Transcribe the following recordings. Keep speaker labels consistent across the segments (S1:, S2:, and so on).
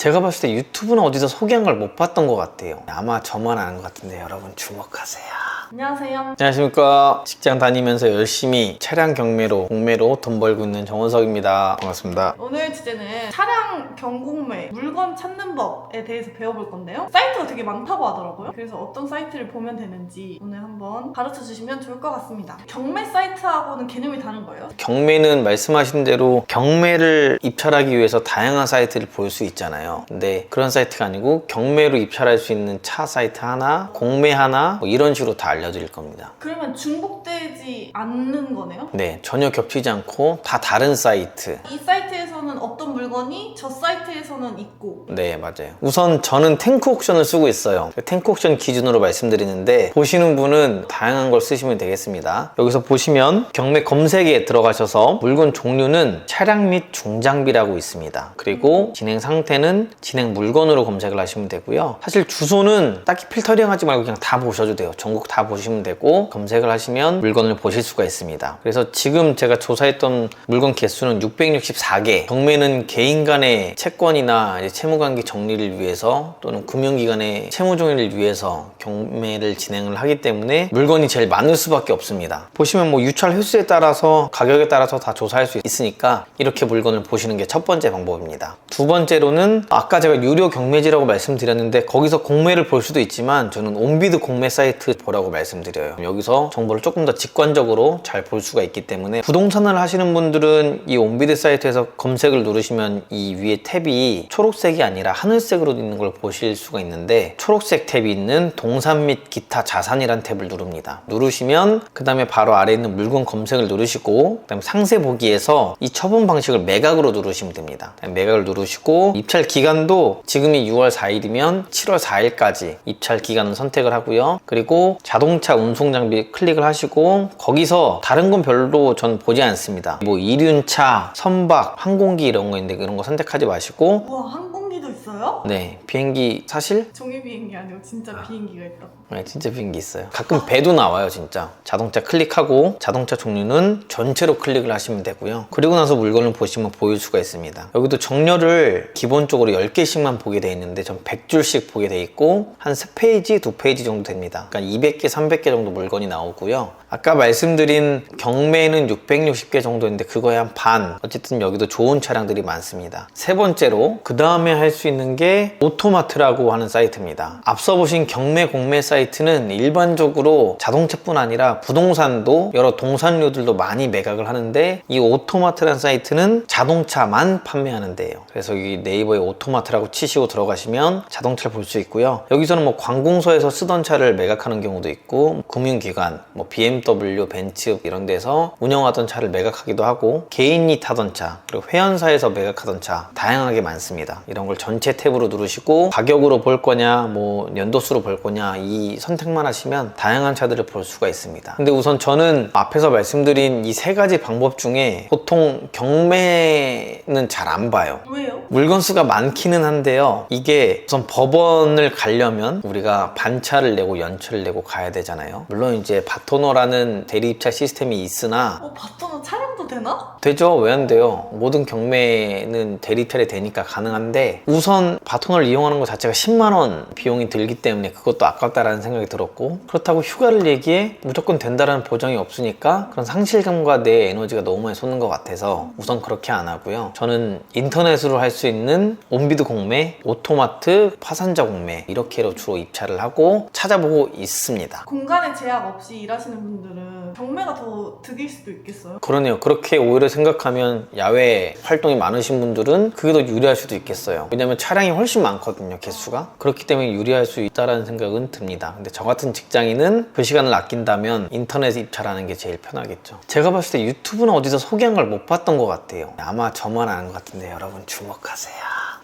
S1: 제가 봤을 때 유튜브는 어디서 소개한 걸 못 봤던 것 같아요. 아마 저만 아는 것 같은데 여러분 주목하세요.
S2: 안녕하세요.
S1: 안녕하십니까. 직장 다니면서 열심히 차량 경매로, 공매로 돈 벌고 있는 정원석입니다. 반갑습니다.
S2: 오늘 주제는 차량 경공매, 물건 찾는 법에 대해서 배워볼 건데요. 사이트가 되게 많다고 하더라고요. 그래서 어떤 사이트를 보면 되는지 오늘 한번 가르쳐 주시면 좋을 것 같습니다. 경매 사이트하고는 개념이 다른 거예요?
S1: 경매는 말씀하신 대로 경매를 입찰하기 위해서 다양한 사이트를 볼 수 있잖아요. 근데 그런 사이트가 아니고 경매로 입찰할 수 있는 차 사이트 하나, 공매 하나, 뭐 이런 식으로 다 알려드릴 겁니다.
S2: 그러면 중복되지 않는 거네요?
S1: 네, 전혀 겹치지 않고 다 다른 사이트.
S2: 이 사이트에서는 어떤 물건이 저 사이트에서는 있고
S1: 네, 맞아요. 우선 저는 탱크 옥션을 쓰고 있어요. 탱크 옥션 기준으로 말씀드리는데 보시는 분은 다양한 걸 쓰시면 되겠습니다. 여기서 보시면 경매 검색에 들어가셔서 물건 종류는 차량 및 중장비라고 있습니다. 그리고 진행 상태는 진행 물건으로 검색을 하시면 되고요. 사실 주소는 딱히 필터링 하지 말고 그냥 다 보셔도 돼요. 전국 다 보시면 되고 검색을 하시면 물건을 보실 수가 있습니다. 그래서 지금 제가 조사했던 물건 개수는 664개. 경매는 개인 간의 채권이나 채무관계 정리를 위해서 또는 금융기관의 채무 정리를 위해서 경매를 진행을 하기 때문에 물건이 제일 많을 수밖에 없습니다. 보시면 뭐 유찰 횟수에 따라서 가격에 따라서 다 조사할 수 있으니까 이렇게 물건을 보시는 게 첫 번째 방법입니다. 두 번째로는 아까 제가 유료 경매지라고 말씀드렸는데 거기서 공매를 볼 수도 있지만 저는 온비드 공매 사이트 보라고 말씀드 려요. 여기서 정보를 조금 더 직관적으로 잘 볼 수가 있기 때문에 부동산을 하시는 분들은 이 온비드 사이트에서 검색을 누르시면 이 위에 탭이 초록색이 아니라 하늘색으로 있는 걸 보실 수가 있는데 초록색 탭이 있는 동산 및 기타 자산이란 탭을 누릅니다. 누르시면 그 다음에 바로 아래에 있는 물건 검색을 누르시고 그 다음에 상세 보기에서 이 처분 방식을 매각으로 누르시면 됩니다. 매각을 누르시고 입찰 기간도 지금이 6월 4일이면 7월 4일까지 입찰 기간을 선택을 하고요. 그리고 자동 차 운송 장비 클릭을 하시고 거기서 다른 건 별로 전 보지 않습니다. 뭐 이륜차, 선박, 항공기 이런 거 있는데 그런 거 선택하지 마시고
S2: 우와 있어요?
S1: 네 비행기 사실
S2: 종이 비행기 아니고 진짜 비행기가 있다고.
S1: 네, 진짜 비행기 있어요. 가끔 배도 나와요, 진짜. 자동차 클릭하고 자동차 종류는 전체로 클릭을 하시면 되고요. 그리고 나서 물건을 보시면 보일 수가 있습니다. 여기도 정렬을 기본적으로 10개씩만 보게 돼 있는데 전 100줄씩 보게 돼 있고 한 3페이지, 2페이지 정도 됩니다. 그러니까 200개, 300개 정도 물건이 나오고요. 아까 말씀드린 경매는 660개 정도인데 그거의 한 반. 어쨌든 여기도 좋은 차량들이 많습니다. 세 번째로 그 다음에 할 수 있는 게 오토마트라고 하는 사이트입니다. 앞서 보신 경매 공매 사이트는 일반적으로 자동차뿐 아니라 부동산도 여러 동산류들도 많이 매각을 하는데 이 오토마트라는 사이트는 자동차만 판매하는 데예요. 그래서 이 네이버에 오토마트라고 치시고 들어가시면 자동차를 볼 수 있고요. 여기서는 뭐 관공서에서 쓰던 차를 매각하는 경우도 있고 금융기관, 뭐 BMW, 벤츠 이런 데서 운영하던 차를 매각하기도 하고 개인이 타던 차 그리고 회원사에서 매각하던 차 다양하게 많습니다. 이런 걸 전체 탭으로 누르시고 가격으로 볼 거냐 뭐 연도수로 볼 거냐 이 선택만 하시면 다양한 차들을 볼 수가 있습니다. 근데 우선 저는 앞에서 말씀드린 이 세 가지 방법 중에 보통 경매는 잘 안 봐요.
S2: 왜요?
S1: 물건 수가 많기는 한데요. 이게 우선 법원을 가려면 우리가 반차를 내고 연체를 내고 가야 되잖아요. 물론 이제 바토너라는 대리입찰 시스템이 있으나
S2: 어 바토는 촬영도 되나?
S1: 되죠. 왜 안 돼요? 모든 경매는 대리입찰이 되니까 가능한데 우선 바토너를 이용하는 것 자체가 10만 원 비용이 들기 때문에 그것도 아깝다라는 생각이 들었고 그렇다고 휴가를 얘기해 무조건 된다라는 보장이 없으니까 그런 상실감과 내 에너지가 너무 많이 솟는 것 같아서 우선 그렇게 안 하고요. 저는 인터넷으로 할 수 있는 온비드 공매, 오토마트, 파산자 공매 이렇게로 주로 입찰을 하고 찾아보고 있습니다.
S2: 공간에 제약 없이 일하시는 분들은 경매가 더 득일 수도 있겠어요.
S1: 그러네요. 그렇게 오히려 생각하면 야외 활동이 많으신 분들은 그게 더 유리할 수도 있겠어요. 왜냐면 차량이 훨씬 많거든요, 개수가. 그렇기 때문에 유리할 수 있다라는 생각은 듭니다. 근데 저 같은 직장인은 그 시간을 아낀다면 인터넷 입찰하는 게 제일 편하겠죠. 제가 봤을 때 유튜브는 어디서 소개한 걸 못 봤던 것 같아요. 아마 저만 아는 것 같은데 여러분 주목하세요.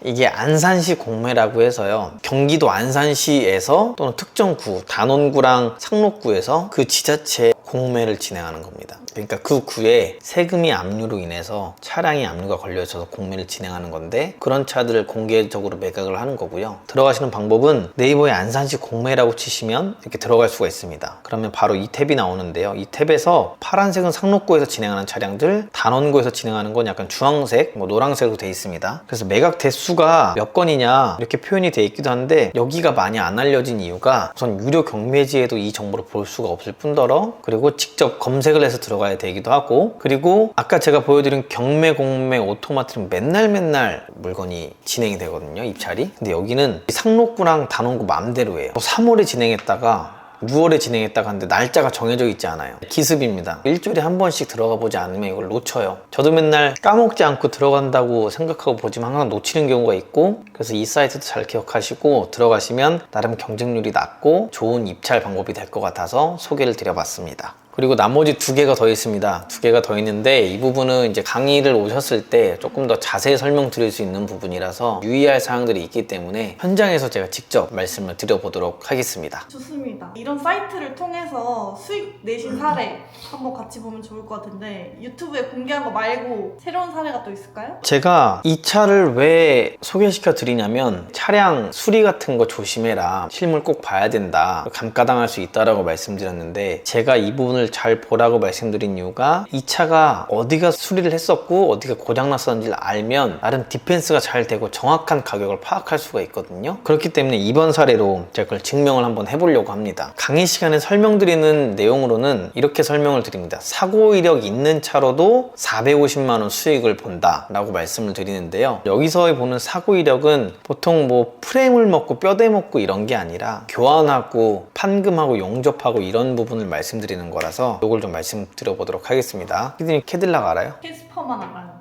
S1: 이게 안산시 공매라고 해서요. 경기도 안산시에서 또는 특정 구, 단원구랑 상록구에서 그 지자체 공매를 진행하는 겁니다. 그러니까 그 구에 세금이 압류로 인해서 차량이 압류가 걸려 있어서 공매를 진행하는 건데 그런 차들을 공개적으로 매각을 하는 거고요. 들어가시는 방법은 네이버에 안산시 공매라고 치시면 이렇게 들어갈 수가 있습니다. 그러면 바로 이 탭이 나오는데요. 이 탭에서 파란색은 상록구에서 진행하는 차량들, 단원구에서 진행하는 건 약간 주황색, 뭐 노란색으로 돼 있습니다. 그래서 매각 대수가 몇 건이냐 이렇게 표현이 돼 있기도 한데 여기가 많이 안 알려진 이유가 우선 유료 경매지에도 이 정보를 볼 수가 없을 뿐더러 그리고 직접 검색을 해서 들어가야 되기도 하고 그리고 아까 제가 보여드린 경매, 공매, 오토마트는 맨날 맨날 물건이 진행이 되거든요 입찰이. 근데 여기는 상록구랑 단원구 맘대로예요. 3월에 진행했다가 6월에 진행했다가 하는데 날짜가 정해져 있지 않아요. 기습입니다. 일주일에 한 번씩 들어가 보지 않으면 이걸 놓쳐요. 저도 맨날 까먹지 않고 들어간다고 생각하고 보지만 항상 놓치는 경우가 있고 그래서 이 사이트도 잘 기억하시고 들어가시면 나름 경쟁률이 낮고 좋은 입찰 방법이 될 것 같아서 소개를 드려봤습니다. 그리고 나머지 두 개가 더 있습니다. 두 개가 더 있는데 이 부분은 이제 강의를 오셨을 때 조금 더 자세히 설명드릴 수 있는 부분이라서 유의할 사항들이 있기 때문에 현장에서 제가 직접 말씀을 드려보도록 하겠습니다.
S2: 좋습니다. 이런 사이트를 통해서 수익 내신 사례 한번 같이 보면 좋을 것 같은데 유튜브에 공개한 거 말고 새로운 사례가 또 있을까요?
S1: 제가 이 차를 왜 소개시켜 드리냐면 차량 수리 같은 거 조심해라 실물 꼭 봐야 된다 감가당할 수 있다라고 말씀드렸는데 제가 이 부분을 잘 보라고 말씀드린 이유가 이 차가 어디가 수리를 했었고 어디가 고장났었는지를 알면 나름 디펜스가 잘 되고 정확한 가격을 파악할 수가 있거든요. 그렇기 때문에 이번 사례로 제가 그걸 증명을 한번 해보려고 합니다. 강의 시간에 설명드리는 내용으로는 이렇게 설명을 드립니다. 사고 이력 있는 차로도 450만 원 수익을 본다 라고 말씀을 드리는데요. 여기서 보는 사고 이력은 보통 뭐 프레임을 먹고 뼈대 먹고 이런 게 아니라 교환하고 판금하고 용접하고 이런 부분을 말씀드리는 거라서 이걸 좀 말씀드려 보도록 하겠습니다 피디님 캐딜락 알아요?
S2: 캐스퍼만 알아요.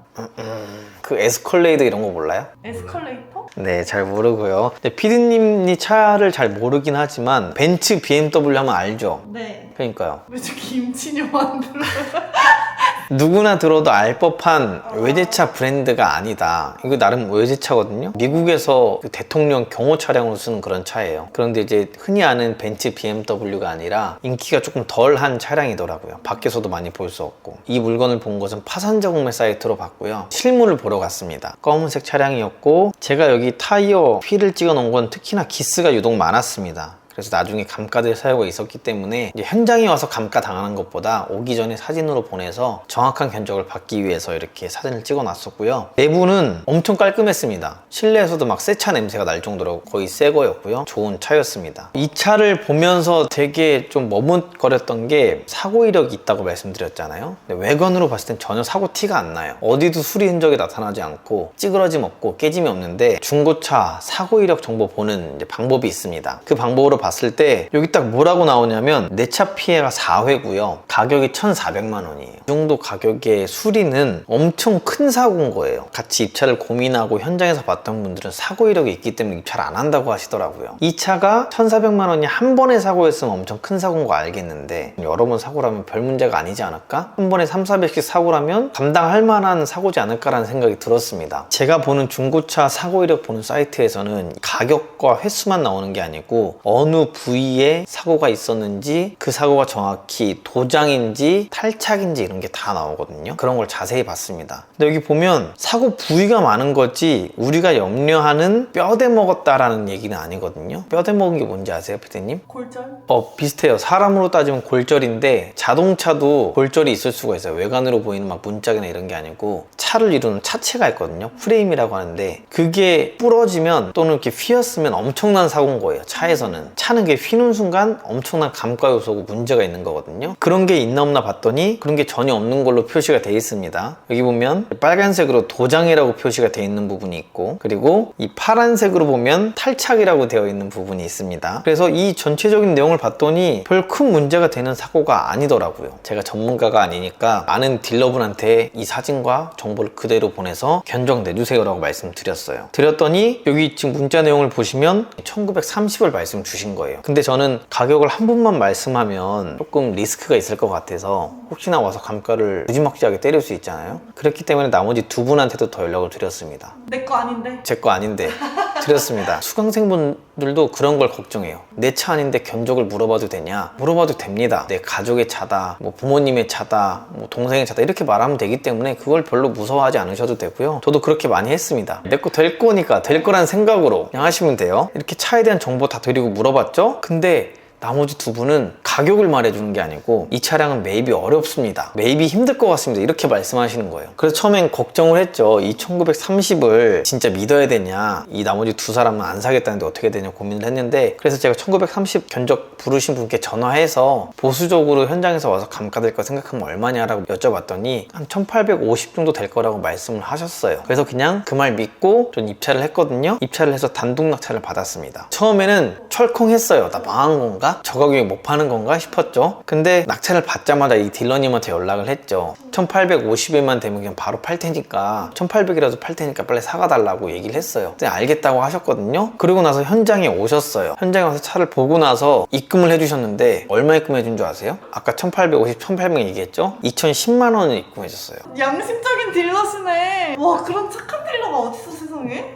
S1: 그 에스컬레이드 이런 거 몰라요?
S2: 에스컬레이터?
S1: 네, 잘 모르고요. 근데 피디님이 차를 잘 모르긴 하지만 벤츠, BMW 하면 알죠?
S2: 네.
S1: 그러니까요.
S2: 왜저 김치녀 만들어요?
S1: 누구나 들어도 알 법한 외제차 브랜드가 아니다. 이거 나름 외제차거든요. 미국에서 그 대통령 경호 차량으로 쓰는 그런 차예요. 그런데 이제 흔히 아는 벤츠 BMW가 아니라 인기가 조금 덜한 차량이더라고요. 밖에서도 많이 볼 수 없고. 이 물건을 본 것은 파산자 공매 사이트로 봤고요. 실물을 보러 갔습니다. 검은색 차량이었고 제가 여기 타이어 휠을 찍어 놓은 건 특히나 기스가 유독 많았습니다. 그래서 나중에 감가될 사유가 있었기 때문에 현장에 와서 감가 당하는 것보다 오기 전에 사진으로 보내서 정확한 견적을 받기 위해서 이렇게 사진을 찍어 놨었고요. 내부는 엄청 깔끔했습니다. 실내에서도 막 새 차 냄새가 날 정도로 거의 새 거였고요. 좋은 차였습니다. 이 차를 보면서 되게 좀 머뭇거렸던 게 사고 이력이 있다고 말씀드렸잖아요. 외관으로 봤을 땐 전혀 사고 티가 안 나요. 어디도 수리 흔적이 나타나지 않고 찌그러짐 없고 깨짐이 없는데 중고차 사고 이력 정보 보는 방법이 있습니다. 그 방법으로 봤을 때 여기 딱 뭐라고 나오냐면 내 차 피해가 4회고요. 가격이 1,400만 원이에요. 이 정도 가격의 수리는 엄청 큰 사고인 거예요. 같이 입차를 고민하고 현장에서 봤던 분들은 사고 이력이 있기 때문에 입차를 안 한다고 하시더라고요. 이 차가 1,400만 원이 한 번의 사고였으면 엄청 큰 사고인 거 알겠는데 여러 번 사고라면 별 문제가 아니지 않을까? 한 번에 3, 400씩 사고라면 감당할 만한 사고지 않을까라는 생각이 들었습니다. 제가 보는 중고차 사고 이력 보는 사이트에서는 가격과 횟수만 나오는 게 아니고 어느 부위에 사고가 있었는지 그 사고가 정확히 도장인지 탈착인지 이런 게 다 나오거든요. 그런 걸 자세히 봤습니다. 근데 여기 보면 사고 부위가 많은 거지 우리가 염려하는 뼈대 먹었다라는 얘기는 아니거든요. 뼈대 먹은 게 뭔지 아세요, 피디님?
S2: 골절?
S1: 어, 비슷해요. 사람으로 따지면 골절인데 자동차도 골절이 있을 수가 있어요. 외관으로 보이는 막 문짝이나 이런 게 아니고 차를 이루는 차체가 있거든요. 프레임이라고 하는데 그게 부러지면 또는 이렇게 휘었으면 엄청난 사고인 거예요. 차에서는. 차는 게 휘는 순간 엄청난 감가 요소고 문제가 있는 거거든요. 그런 게 있나 없나 봤더니 그런 게 전혀 없는 걸로 표시가 돼 있습니다. 여기 보면 빨간색으로 도장이라고 표시가 돼 있는 부분이 있고 그리고 이 파란색으로 보면 탈착이라고 되어 있는 부분이 있습니다. 그래서 이 전체적인 내용을 봤더니 별 큰 문제가 되는 사고가 아니더라고요. 제가 전문가가 아니니까 아는 딜러분한테 이 사진과 정보를 그대로 보내서 견적 내주세요 라고 말씀드렸어요. 드렸더니 여기 지금 문자 내용을 보시면 1930을 말씀 주신 거예요. 근데 저는 가격을 한 분만 말씀하면 조금 리스크가 있을 것 같아서 혹시나 와서 감가를 무지막지하게 때릴 수 있잖아요. 그렇기 때문에 나머지 두 분한테도 더 연락을 드렸습니다.
S2: 내 거 아닌데?
S1: 제 거 아닌데 드렸습니다. 수강생분들도 그런 걸 걱정해요. 내 차 아닌데 견적을 물어봐도 되냐? 물어봐도 됩니다. 내 가족의 차다, 뭐 부모님의 차다, 뭐 동생의 차다 이렇게 말하면 되기 때문에 그걸 별로 무서워하지 않으셔도 되고요. 저도 그렇게 많이 했습니다. 내 거 될 거니까 될 거란 생각으로 그냥 하시면 돼요. 이렇게 차에 대한 정보 다 드리고 물어봤죠? 근데 나머지 두 분은 가격을 말해주는 게 아니고 이 차량은 매입이 어렵습니다. 매입이 힘들 것 같습니다. 이렇게 말씀하시는 거예요. 그래서 처음엔 걱정을 했죠. 이 1930을 진짜 믿어야 되냐? 이 나머지 두 사람은 안 사겠다는데 어떻게 되냐 고민을 했는데 그래서 제가 1930 견적 부르신 분께 전화해서 보수적으로 현장에서 와서 감가될 거 생각하면 얼마냐라고 여쭤봤더니 한 1850 정도 될 거라고 말씀을 하셨어요. 그래서 그냥 그 말 믿고 전 입차를 했거든요. 입차를 해서 단독 낙찰을 받았습니다. 처음에는 철컹했어요. 나 망한 건가? 저 가격에 못 파는 건가 싶었죠. 근데 낙찰을 받자마자 이 딜러님한테 연락을 했죠. 1850에만 되면 그냥 바로 팔 테니까 1800이라도 팔 테니까 빨리 사가 달라고 얘기를 했어요. 근데 알겠다고 하셨거든요. 그리고 나서 현장에 오셨어요. 현장에 와서 차를 보고 나서 입금을 해주셨는데 얼마 입금해 준 줄 아세요? 아까 1850, 1800 얘기했죠? 2010만 원을 입금해 줬어요.
S2: 양심적인 딜러시네. 와 그런 착한 딜러가 어딨어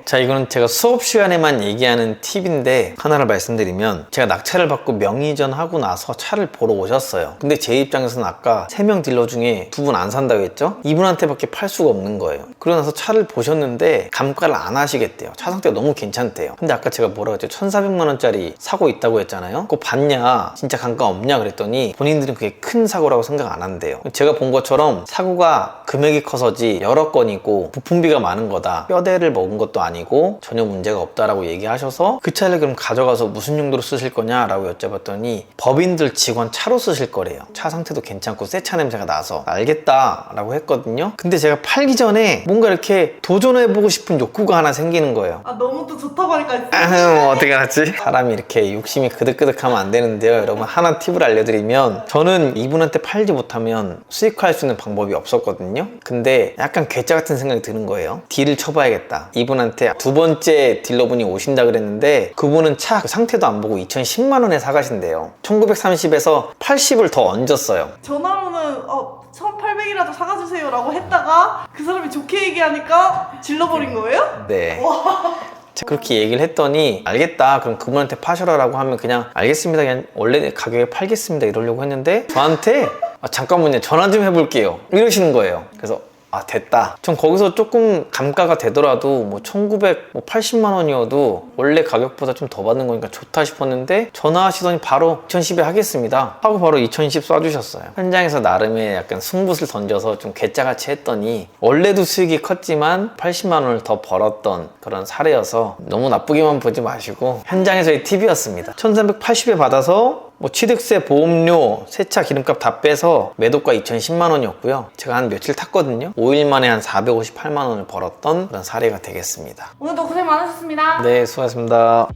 S1: 자, 이거는 제가 수업 시간에만 얘기하는 팁인데 하나를 말씀드리면 제가 낙찰을 받고 명의전 하고 나서 차를 보러 오셨어요. 근데 제 입장에서는 아까 세명 딜러 중에 두 분 안 산다고 했죠? 이분한테밖에 팔 수가 없는 거예요. 그러고 나서 차를 보셨는데 감가를 안 하시겠대요. 차 상태가 너무 괜찮대요. 근데 아까 제가 뭐라 했죠? 1,400만 원짜리 사고 있다고 했잖아요. 그거 봤냐? 진짜 감가 없냐? 그랬더니 본인들은 그게 큰 사고라고 생각 안 한대요. 제가 본 것처럼 사고가 금액이 커서지 여러 건이고 부품비가 많은 거다. 뼈대를 먹은 것도 아니고 전혀 문제가 없다라고 얘기하셔서 그 차를 그럼 가져가서 무슨 용도로 쓰실 거냐라고 여쭤봤더니 법인들 직원 차로 쓰실 거래요. 차 상태도 괜찮고 새 차 냄새가 나서 알겠다라고 했거든요. 근데 제가 팔기 전에 뭔가 이렇게 도전해보고 싶은 욕구가 하나 생기는 거예요.
S2: 아 너무 또 좋다고 하니까
S1: 아휴 어떻게 알았지? 사람이 이렇게 욕심이 그득그득하면 안 되는데요 여러분 하나 팁을 알려드리면 저는 이분한테 팔지 못하면 수익화할 수 있는 방법이 없었거든요 근데 약간 괴짜 같은 생각이 드는 거예요 딜을 쳐봐야겠다 이분한테 두 번째 딜러분이 오신다 그랬는데 그분은 차그 상태도 안 보고 2010만 원에 사가신대요. 1930에서 80을 더 얹었어요.
S2: 전화로는 어 1800이라도 사가주세요 라고 했다가 그 사람이 좋게 얘기하니까 질러버린 거예요?
S1: 네. 제가 그렇게 얘기를 했더니 알겠다. 그럼 그분한테 파셔라라고 하면 그냥 알겠습니다. 그냥 원래 가격에 팔겠습니다 이러려고 했는데 저한테 아, 잠깐만요. 전화 좀 해볼게요. 이러시는 거예요. 그래서 아 됐다. 전 거기서 조금 감가가 되더라도 뭐 1980만 원이어도 원래 가격보다 좀 더 받는 거니까 좋다 싶었는데 전화하시더니 바로 2010에 하겠습니다. 하고 바로 2010 쏴주셨어요. 현장에서 나름의 약간 승붓을 던져서 좀 괴짜같이 했더니 원래도 수익이 컸지만 80만 원을 더 벌었던 그런 사례여서 너무 나쁘게만 보지 마시고 현장에서의 팁이었습니다. 1380에 받아서 뭐 취득세, 보험료, 세차 기름값 다 빼서 매도가 2010만 원이었고요. 제가 한 며칠 탔거든요. 5일 만에 한 458만 원을 벌었던 그런 사례가 되겠습니다.
S2: 오늘도 고생 많으셨습니다.
S1: 네, 수고하셨습니다.